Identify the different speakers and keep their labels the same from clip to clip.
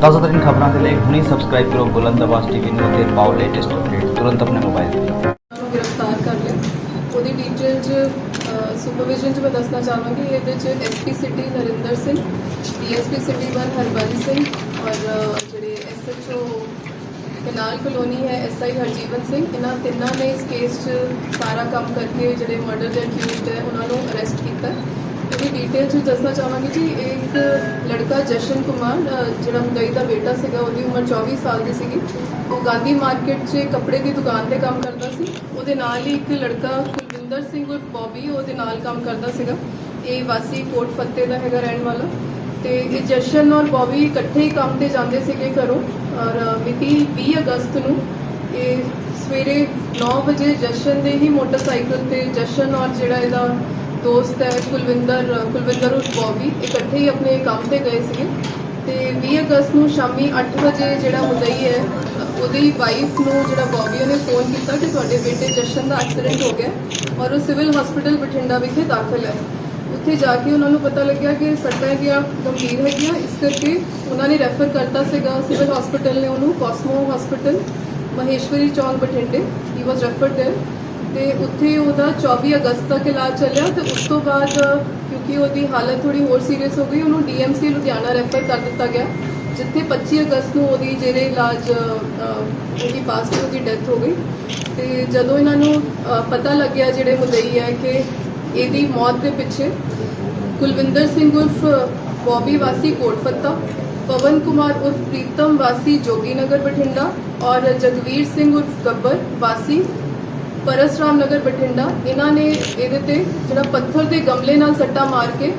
Speaker 1: ਤਾਜ਼ਾ ਖਬਰਾਂ ਦੇ ਲਈ ਹੁਣੇ ਸਬਸਕ੍ਰਾਈਬ ਕਰੋ ਬੁਲੰਦ ਆਵਾਜ਼ ਟੀਵੀ ਨੂੰ ਅਤੇ ਪਾਓ ਲੇਟੈਸਟ ਅਪਡੇਟ ਤੁਰੰਤ ਆਪਣੇ ਮੋਬਾਈਲ ਤੇ।
Speaker 2: ਗ੍ਰਿਫਤਾਰ ਕਰ ਲਿਆ। ਉਹਦੀ ਡਿਟੇਲ ਚ ਸੁਪਰਵਿਜ਼ਨ ਚ ਮੈਂ ਦੱਸਣਾ ਚਾਹਾਂਗੀ ਇਹਦੇ ਚ SP city Narinder Singh DSP city 1 Harbans Singh ਔਰ ਅ, ਜਿਹੜੇ ਐਸਐਚਓ ਕਨਾਲ ਕਲੋਨੀ ਹੈ ਐਸਆਈ ਹਰਜੀਵਨ ਸਿੰਘ ਇਹਨਾਂ ਤਿੰਨਾਂ ਨੇ ਇਸ ਕੇਸ 'ਚ ਸਾਰਾ ਕੰਮ ਕਰਕੇ ਜਿਹੜੇ ਮਰਡਰ ਦੇ ਅਕਿਊਜ਼ਡ ਹੈ ਉਹਨਾਂ ਨੂੰ ਅਰੈਸਟ ਕੀਤਾ। ਡਿਟੇਲ 'ਚ ਦੱਸਣਾ ਚਾਹਾਂਗੀ ਜੀ ਇੱਕ ਲੜਕਾ ਜਸ਼ਨ ਕੁਮਾਰ ਜਿਹੜਾ ਮੁੰਡਈ ਦਾ ਬੇਟਾ ਸੀਗਾ, ਉਹਦੀ ਉਮਰ 24 ਸਾਲ ਦੀ ਸੀਗੀ। ਉਹ ਗਾਂਧੀ ਮਾਰਕੀਟ 'ਚ ਕੱਪੜੇ ਦੀ ਦੁਕਾਨ ਤੇ ਕੰਮ ਕਰਦਾ ਸੀ। ਉਹਦੇ ਨਾਲ ਹੀ ਇੱਕ ਲੜਕਾ ਕੁਲਵਿੰਦਰ ਸਿੰਘ ਉਰਫ ਬੌਬੀ, ਉਹਦੇ ਨਾਲ ਕੰਮ ਕਰਦਾ ਸੀਗਾ। ਇਹ ਵਾਸੀ ਕੋਟ ਫੱਤੇ ਦਾ ਹੈਗਾ ਰਹਿਣ ਵਾਲਾ। ਤੇ ਇਹ ਜਸ਼ਨ ਔਰ ਬੌਬੀ ਇਕੱਠੇ ਹੀ ਕੰਮ ਤੇ ਜਾਂਦੇ ਸੀਗੇ ਘਰੋਂ। ਔਰ ਮਿਤੀ 20 ਅਗਸਤ ਨੂੰ ਇਹ ਸਵੇਰੇ 9 ਵਜੇ ਜਸ਼ਨ ਦੇ ਹੀ ਮੋਟਰਸਾਈਕਲ ਤੇ ਜਸ਼ਨ ਔਰ ਜਿਹੜਾ ਇਹਦਾ ਦੋਸਤ ਹੈ ਕੁਲਵਿੰਦਰ ਕੁਲਵਿੰਦਰ ਉਰਫ ਬੌਬੀ ਇਕੱਠੇ ਹੀ ਆਪਣੇ ਕੰਮ ਤੇ ਗਏ ਸੀਗੇ ਤੇ 20 ਅਗਸਤ ਨੂੰ ਸ਼ਾਮੀ 8 ਵਜੇ ਜਿਹੜਾ ਮੁਦਈ ਹੈ ਉਹਦੀ ਵਾਈਫ ਨੂੰ ਜਿਹੜਾ ਬੌਬੀ ਉਹਨੇ ਫੋਨ ਕੀਤਾ ਕਿ ਤੁਹਾਡੇ ਬੇਟੇ ਜਸ਼ਨ ਦਾ ਐਕਸੀਡੈਂਟ ਹੋ ਗਿਆ ਔਰ ਉਹ ਸਿਵਲ ਹਸਪੀਟਲ ਬਠਿੰਡਾ ਵਿਖੇ ਦਾਖਲ ਹੈ ਉੱਥੇ ਜਾ ਕੇ ਉਹਨਾਂ ਨੂੰ ਪਤਾ ਲੱਗਿਆ ਕਿ ਸੱਟਾਂ ਇਹਦੀਆਂ ਗੰਭੀਰ ਹੈਗੀਆਂ ਇਸ ਕਰਕੇ ਉਹਨਾਂ ਨੇ ਰੈਫਰ ਕਰਤਾ ਸੀਗਾ ਸਿਵਲ ਹਸਪੀਟਲ ਨੇ ਉਹਨੂੰ ਕਾਸਮੋ ਹਸਪੀਟਲ ਮਹੇਸ਼ਵਰੀ ਚੌਂਕ ਬਠਿੰਡੇ ਹੀ ਵਾਸ ਰੈਫਰਡ देयर ਤੇ ਉੱਥੇ ਉਹਦਾ 24 ਅਗਸਤ ਤੱਕ ਇਲਾਜ ਚੱਲਿਆ ਤੇ ਉਸ ਤੋਂ ਬਾਅਦ ਕਿਉਂਕਿ ਉਹਦੀ ਹਾਲਤ ਥੋੜੀ ਹੋਰ ਸੀਰੀਅਸ ਹੋ ਗਈ ਉਹਨੂੰ ਡੀਐਮਸੀ ਲੁਧਿਆਣਾ ਰੈਫਰ ਕਰ ਦਿੱਤਾ ਗਿਆ ਜਿੱਥੇ 25 ਅਗਸਤ ਨੂੰ ਉਹਦੀ ਜਿਹੜੇ ਇਲਾਜ ਅ, ਉਹਦੀ ਪਾਸਟ ਉਹਦੀ ਡੈਥ ਹੋ ਗਈ। ਤੇ ਜਦੋਂ ਇਹਨਾਂ ਨੂੰ ਪਤਾ ਲੱਗਿਆ ਜਿਹੜੇ ਮੁਦਈ ਹੈ ਕਿ ਇਹਦੀ ਮੌਤ ਦੇ ਪਿੱਛੇ ਕੁਲਵਿੰਦਰ ਸਿੰਘ ਉਰਫ ਬੌਬੀ ਵਾਸੀ ਕੋਟਫੱਤਾ ਪਵਨ ਕੁਮਾਰ ਉਰਫ ਪ੍ਰੀਤਮ ਵਾਸੀ ਜੋਗੀ ਨਗਰ ਬਠਿੰਡਾ ਔਰ ਜਗਵੀਰ ਸਿੰਘ ਉਰਫ ਗੱਬਰ ਵਾਸੀ ਪਰਸਰਾਮ ਨਗਰ ਬਠਿੰਡਾ ਇਹਨਾਂ ਨੇ ਇਹਦੇ ਤੇ ਜਿਹੜਾ ਪੱਥਰ ਦੇ ਗਮਲੇ ਨਾਲ ਸੱਟਾ ਮਾਰ ਕੇ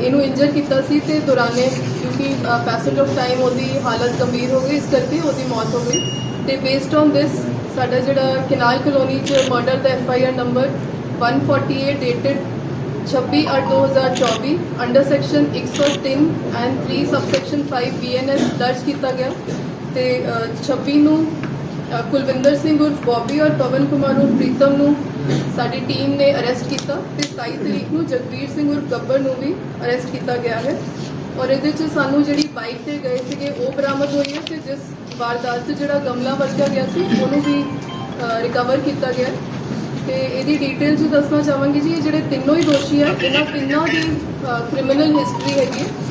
Speaker 2: ਇਹਨੂੰ ਇੰਜਰ ਕੀਤਾ ਸੀ ਤੇ ਦੌਰਾਨੇ ਕਿਉਂਕਿ ਪੈਸੇਜ ਆਫ ਟਾਈਮ ਉਹਦੀ ਹਾਲਤ ਗੰਭੀਰ ਹੋ ਗਈ ਇਸ ਕਰਕੇ ਉਹਦੀ ਮੌਤ ਹੋ ਗਈ। ਤੇ ਬੇਸਡ ਔਨ ਦਿਸ ਸਾਡਾ ਜਿਹੜਾ ਕਿਨਾਲ ਕਲੋਨੀ ਚ murder the F I R number 148 dated 26 8 2024 under section 103 and 3 subsection 5 BNS ਦਰਜ ਕੀਤਾ ਗਿਆ। ਤੇ ਅ, 26 ਨੂੰ ਕੁਲਵਿੰਦਰ ਸਿੰਘ ਉਰਫ ਬੌਬੀ ਔਰ ਪਵਨ ਕੁਮਾਰ ਉਰਫ ਪ੍ਰੀਤਮ ਨੂੰ ਸਾਡੀ ਟੀਮ ਨੇ ਅਰੈਸਟ ਕੀਤਾ ਤੇ 27 ਤਰੀਕ ਨੂੰ ਜਗਵੀਰ ਸਿੰਘ ਉਰਫ ਗੱਬਰ ਨੂੰ ਵੀ ਅਰੈਸਟ ਕੀਤਾ ਗਿਆ ਹੈ ਔਰ ਇਹਦੇ 'ਚ ਸਾਨੂੰ ਜਿਹੜੀ ਬਾਈਕ ਤੇ ਗਏ ਸੀਗੇ, ਉਹ ਬਰਾਮਦ ਹੋਈ ਹੈ ਤੇ ਜਿਸ ਵਾਰਦਾਤ 'ਚ ਜਿਹੜਾ ਗਮਲਾ ਵਰਤਿਆ ਗਿਆ ਸੀ, ਉਹਨੂੰ ਵੀ ਰਿਕਵਰ ਕੀਤਾ ਗਿਆ ਹੈ। ਤੇ ਇਹਦੀ ਡਿਟੇਲ 'ਚ ਦੱਸਣਾ ਚਾਹਾਂਗੀ ਜੀ, ਇਹ ਜਿਹੜੇ ਤਿੰਨੋਂ ਹੀ ਦੋਸ਼ੀ ਆ, ਇਹਨਾਂ ਤਿੰਨਾਂ ਦੀ ਕ੍ਰਿਮੀਨਲ ਹਿਸਟਰੀ ਹੈਗੀ ਹੈ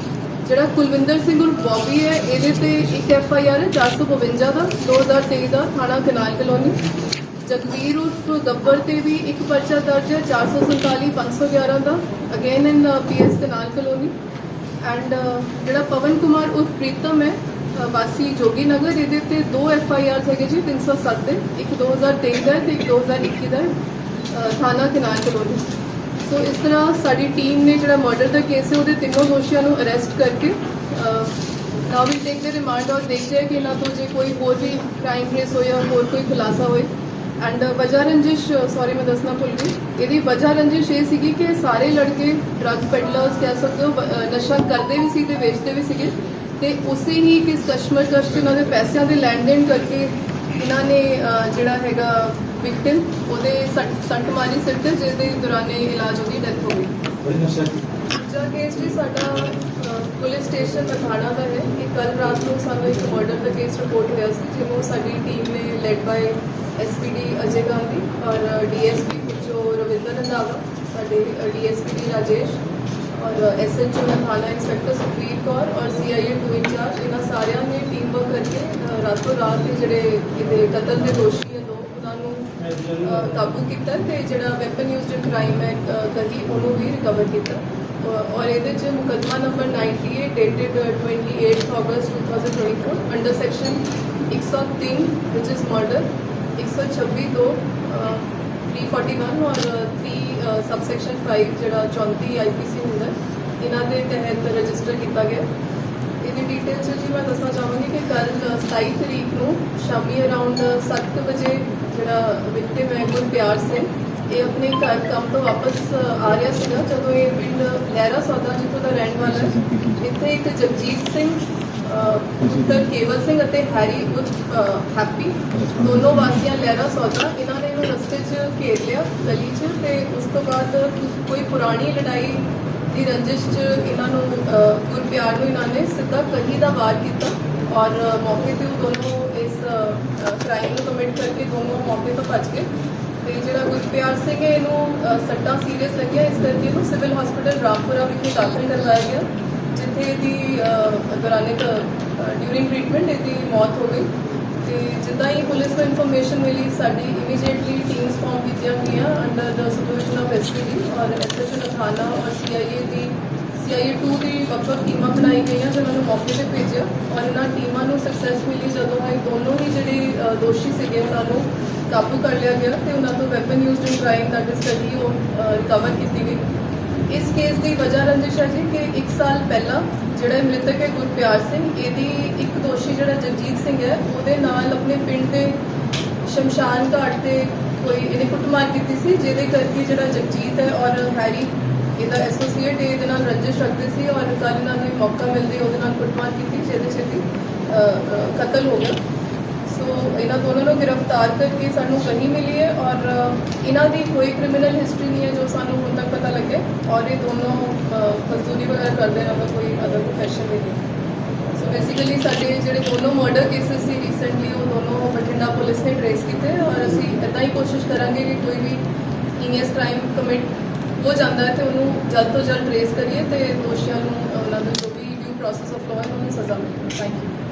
Speaker 2: ਜਿਹੜਾ ਕੁਲਵਿੰਦਰ ਸਿੰਘ ਉਰਫ ਬੌਬੀ ਹੈ ਇਹਦੇ ਤੇ ਇੱਕ ਐਫ ਆਈ ਆਰ ਹੈ 452 ਦਾ 2023 ਦਾ ਥਾਣਾ ਕਨਾਲ ਕਲੋਨੀ। ਜਗਵੀਰ ਉਰਫ ਗੱਬਰ ਤੇ ਵੀ ਇੱਕ ਪਰਚਾ ਦਰਜ ਹੈ 447 511 ਦਾ again in PS canal colony. And ਜਿਹੜਾ ਪਵਨ ਕੁਮਾਰ ਉਰਫ ਪ੍ਰੀਤਮ ਹੈ ਵਾਸੀ ਜੋਗੀ ਨਗਰ ਇਹਦੇ ਤੇ ਦੋ ਐਫ ਆਈ ਆਰ ਹੈਗੇ ਜੀ 307 ਦੇ ਇੱਕ 2023 ਦਾ ਹੈ ਤੇ ਇੱਕ 2021 ਦਾ ਹੈ ਅ, ਥਾਣਾ ਕਨਾਲ ਕਲੋਨੀ। ਸੋ ਇਸ ਤਰ੍ਹਾਂ ਸਾਡੀ ਟੀਮ ਨੇ ਜਿਹੜਾ ਮਰਡਰ ਦਾ ਕੇਸ ਹੈ, ਉਹਦੇ ਤਿੰਨੋਂ ਦੋਸ਼ੀਆਂ ਨੂੰ ਅਰੈਸਟ ਕਰਕੇ ਨਾउ ਵੀ ਟੇਕ ਦੇ ਰਿਮਾਂਡ ਔਰ ਦੇਖਦੇ ਹਾਂ ਕਿ ਇਹਨਾਂ ਤੋਂ ਜੇ ਕੋਈ ਹੋਰ ਵੀ ਕ੍ਰਾਈਮ ਕੇਸ ਹੋਇਆ ਹੋਰ ਕੋਈ ਖੁਲਾਸਾ ਹੋਏ। ਐਂਡ ਵਜਾ ਰੰਜਿਸ਼ ਸੌਰੀ ਮੈਂ ਦੱਸਣਾ ਭੁੱਲ ਗਈ। ਇਹਦੀ ਵਜ੍ਹਾ ਰੰਜਿਸ਼ ਇਹ ਸੀਗੀ ਕਿ ਸਾਰੇ ਲੜਕੇ ਡਰੱਗ ਪੈਡਲਰਸ ਕਹਿ ਸਕਦੇ ਹੋ ਨਸ਼ਾ ਕਰਦੇ ਵੀ ਸੀ ਤੇ ਵੇਚਦੇ ਵੀ ਸੀਗੇ। ਤੇ ਉਸੇ ਹੀ ਕਿਸ ਕਸਟਮਰ ਕਸਟ ਉਹਨਾਂ ਦੇ ਪੈਸਿਆਂ ਦੇ ਲੈਣ ਦੇਣ ਕਰਕੇ ਇਹਨਾਂ ਨੇ ਜਿਹੜਾ ਹੈਗਾ ਵਿਕਟਿਮ ਉਹਦੇ ਸੱਟ ਮਾਰੀ ਸਿਰ ਤੇ ਜਿਹਦੇ ਦੌਰਾਨੇ ਇਲਾਜ ਉਹਦੀ ਡੈਥ ਹੋ ਗਈ। ਦੂਜਾ ਕੇਸ ਜੀ ਸਾਡਾ ਪੁਲਿਸ ਸਟੇਸ਼ਨ ਮਥਾੜਾ ਦਾ ਹੈ। ਕਿ ਕੱਲ ਰਾਤ ਨੂੰ ਸਾਨੂੰ ਇੱਕ ਮਰਡਰ ਦਾ ਕੇਸ ਰਿਪੋਰਟ ਹੋਇਆ ਸੀ ਜਿਹਨੂੰ ਸਾਡੀ ਟੀਮ ਨੇ led by SPD Ajay Gandhi ਔਰ ਡੀਐਸਪੀ ਜੋ ਰਵਿੰਦਰ ਰੰਧਾਵਾ ਸਾਡੇ ਡੀਐਸਪੀ ਰਾਜੇਸ਼ ਔਰ ਐਸਐਚਓ ਥਾਣਾ ਇੰਸਪੈਕਟਰ ਸੁਖਵੀਰ ਕੌਰ ਔਰ ਸੀਆਈਏ ਟੂ ਇੰਚਾਰਜ ਇਹਨਾਂ ਸਾਰਿਆਂ ਨੇ ਟੀਮ ਵਰਕ ਕਰਕੇ ਰਾਤੋਂ ਰਾਤ ਹੀ ਜਿਹੜੇ ਇਹਦੇ ਕਤਲ ਦੇ ਦੋਸ਼ੀ ਹੈ ਕਾਬੂ ਕੀਤਾ ਤੇ ਜਿਹੜਾ ਵੈਪਨ ਯੂਜ਼ਡ ਕ੍ਰਾਈਮ ਹੈ ਕਦੀ ਉਹਨੂੰ ਵੀ ਰਿਕਵਰ ਕੀਤਾ। ਔਰ- ਇਹਦੇ ਚ ਮੁਕੱਦਮਾ number 98 dated 28 August 2024 under section 103 which is murder 126 ਦੋ ਅ, 341 ਔਰ 3 ਸਬਸੈਕਸ਼ਨ 5 ਜਿਹੜਾ 34 ਆਈਪੀਸੀ ਹੁੰਦਾ ਇਹਨਾਂ ਦੇ ਤਹਿਤ ਰਜਿਸਟਰ ਕੀਤਾ ਗਿਆ। ਇਹਦੀ ਡਿਟੇਲ ਚ ਜੀ ਮੈਂ ਦੱਸਣਾ ਚਾਹਾਂਗੀ ਕਿ ਕੱਲ 27 ਤਰੀਕ ਨੂੰ ਸ਼ਾਮੀ ਅਰਾਊਂਡ 7 ਵਜੇ ਜਿਹੜਾ ਵਿਕਟਿਮ ਹੈ ਗੁਰਪਿਆਰ ਸਿੰਘ ਇਹ ਆਪਣੇ ਘਰ ਕੰਮ ਤੋਂ ਵਾਪਸ ਆ ਰਿਹਾ ਸੀਗਾ ਜਦੋਂ ਇਹ ਪਿੰਡ ਲਹਿਰਾ ਸੌਦਾ ਜਿੱਥੋਂ ਦਾ ਰਹਿਣ ਵਾਲਾ ਹੈ ਇੱਥੇ ਇੱਕ ਜਗਜੀਤ ਸਿੰਘ ਅਹ, ਪੁੱਤਰ ਕੇਵਲ ਸਿੰਘ ਅਤੇ ਹੈਰੀ ਉਰਫ ਹੈਪੀ ਦੋਨੋਂ ਵਾਸੀਆਂ ਲਹਿਰਾ ਸੌਦਾ ਇਹਨਾਂ ਨੇ ਇਹਨੂੰ ਰਸਤੇ 'ਚ ਘੇਰ ਲਿਆ ਗਲੀ 'ਚ ਤੇ ਉਸ ਤੋਂ ਬਾਅਦ ਕੋਈ ਪੁਰਾਣੀ ਲੜਾਈ ਦੀ ਰੰਜਿਸ਼ 'ਚ ਇਹਨਾਂ ਨੂੰ ਪਿਆਰ ਨੂੰ ਇਹਨਾਂ ਨੇ ਸਿੱਧਾ ਕਹੀ ਦਾ ਵਾਰ ਕੀਤਾ ਔਰ ਮੌਕੇ ਤੇ ਉਹ ਦੋਨੋਂ ਇਸ ਕ੍ਰਾਈਮ ਨੂੰ ਕਮਿਟ ਕਰਕੇ ਦੋਨੋਂ ਮੌਕੇ ਤੋਂ ਭੱਜ ਗਏ। ਤੇ ਜਿਹੜਾ ਗੁਰਪਿਆਰ ਸਿੰਘ ਹੈ ਇਹਨੂੰ ਅਹ, ਸੱਟਾਂ ਸੀਰੀਅਸ ਲੱਗਿਆ। ਇਸ ਕਰਕੇ ਇਹਨੂੰ ਸਿਵਲ ਹਸਪੀਟਲ ਰਾਮਪੁਰਾ ਵਿਖੇ ਦਾਖਲ ਕਰਵਾਇਆ ਗਿਆ ਜਿੱਥੇ ਇਹਦੀ ਅਹ, ਦੌਰਾਨ ਇੱਕ ਡਿਊਰਿੰਗ ਟ੍ਰੀਟਮੈਂਟ ਇਹਦੀ ਮੌਤ ਹੋ ਗਈ। ਤੇ ਜਿੱਦਾਂ ਹੀ ਪੁਲਿਸ ਨੂੰ ਇਨਫੋਰਮੇਸ਼ਨ ਮਿਲੀ ਸਾਡੀ ਇਮੀਡੀਏਟਲੀ ਟੀਮਸ ਫਾਰਮ ਕੀਤੀਆਂ ਗਈਆਂ under the supervision of SPD ਔਰ ਐਸਐਸਐਨ ਥਾਣਾ ਔਰ ਸੀਆਈਏ ਦੀ ਸੀਆਈਏ 2 ਦੀ ਵੱਖ-ਵੱਖ ਟੀਮਾਂ ਬਣਾਈ ਗਈਆਂ ਜਿਨ੍ਹਾਂ ਨੂੰ ਮੌਕੇ ਤੇ ਭੇਜਿਆ। ਔਰ ਇਹਨਾਂ ਟੀਮਾਂ ਨੂੰ ਸਕਸੈਸ ਮਿਲੀ ਜਦੋਂ ਇਹ ਦੋਨੋਂ ਹੀ ਜਿਹੜੇ ਦੋਸ਼ੀ ਸੀਗੇ, ਉਹਨਾਂ ਨੂੰ ਕਾਬੂ ਕਰ ਲਿਆ ਗਿਆ ਤੇ ਉਹਨਾਂ ਤੋਂ ਵੈਪਨ ਯੂਜ਼ਡ ਇਨ ਕ੍ਰਾਈਮ ਦਾ ਇਜ਼ ਉਹ ਰਿਕਵਰ ਕੀਤੀ ਗਈ। ਇਸ ਕੇਸ ਦੀ ਵਜ੍ਹਾ ਰੰਜਿਸ਼ ਹੈ ਜੀ ਕਿ 1 ਸਾਲ ਪਹਿਲਾਂ ਜਿਹੜਾ ਮ੍ਰਿਤਕ ਹੈ ਗੁਰਪਿਆਰ ਸਿੰਘ, ਇਹਦੀ ਇੱਕ ਦੋਸ਼ੀ ਜਿਹੜਾ ਜਗਜੀਤ ਸਿੰਘ ਹੈ, ਉਹਦੇ ਨਾਲ ਆਪਣੇ ਪਿੰਡ ਦੇ ਸ਼ਮਸ਼ਾਨ ਘਾਟ ਤੇ ਕੋਈ ਇਹਨੇ ਕੁੱਟਮਾਰ ਕੀਤੀ ਸੀ, ਜਿਹਦੇ ਕਰਕੇ ਜਿਹੜਾ ਜਗਜੀਤ ਹੈ ਔਰ ਹੈਰੀ ਇਹਦਾ ਐਸੋਸੀਏਟ ਇਹਦੇ ਨਾਲ ਰੰਜਿਸ਼ ਰੱਖਦੇ ਸੀ ਔਰ ਕੱਲ੍ਹ ਇਹਨਾਂ ਨੂੰ ਮੌਕਾ ਮਿਲਦੇ ਉਹਦੇ ਨਾਲ ਕੁੱਟਮਾਰ ਕੀਤੀ ਜਿਹਦੇ ਛੇਤੀ ਕਤਲ ਹੋ ਗਿਆ। ਸੋ ਇਹਨਾਂ ਦੋਨਾਂ ਨੂੰ ਗ੍ਰਿਫਤਾਰ ਕਰਕੇ ਸਾਨੂੰ ਕਹੀ ਮਿਲੀ ਹੈ ਔਰ ਇਹਨਾਂ ਦੀ ਕੋਈ ਕ੍ਰਿਮੀਨਲ ਹਿਸਟਰੀ ਨਹੀਂ ਹੈ ਜੋ ਸਾਨੂੰ ਹੁਣ ਤੱਕ ਪਤਾ ਲੱਗੇ ਔਰ ਇਹ ਦੋਨੋਂ ਫਜ਼ੂਲੀ ਵਗੈਰਾ ਕਰਦੇ ਨੇ ਉਹਨਾਂ ਕੋਈ ਅਦਰ ਪ੍ਰੋਫੈਸ਼ਨ ਵੀ ਨਹੀਂ। ਸੋ ਬੇਸਿਕਲੀ ਸਾਡੇ ਜਿਹੜੇ ਦੋਨੋਂ ਮਰਡਰ ਕੇਸਿਸ ਸੀ ਰੀਸੈਂਟਲੀ ਉਹ ਦੋਨੋਂ ਬਠਿੰਡਾ ਪੁਲਿਸ ਨੇ ਟ੍ਰੇਸ ਕੀਤੇ ਔਰ ਅਸੀਂ ਇਦਾਂ ਹੀ ਕੋਸ਼ਿਸ਼ ਕਰਾਂਗੇ ਕਿ ਕੋਈ ਵੀ ਈਨੀਅਸ ਕ੍ਰਾਈਮ ਕਮਿਟ ਹੋ ਜਾਂਦਾ ਹੈ ਤੇ ਉਹਨੂੰ ਜਲਦ ਤੋਂ ਜਲਦ ਟ੍ਰੇਸ ਕਰੀਏ ਤੇ ਦੋਸ਼ੀਆਂ ਨੂੰ, ਉਹਨਾਂ ਦਾ ਜੋ ਵੀ ਡਿਊ ਪ੍ਰੋਸੈਸ ਆਫ ਲਾਅ ਹੈ, ਉਹਨੂੰ ਸਜ਼ਾ ਮਿਲੇ। Thank you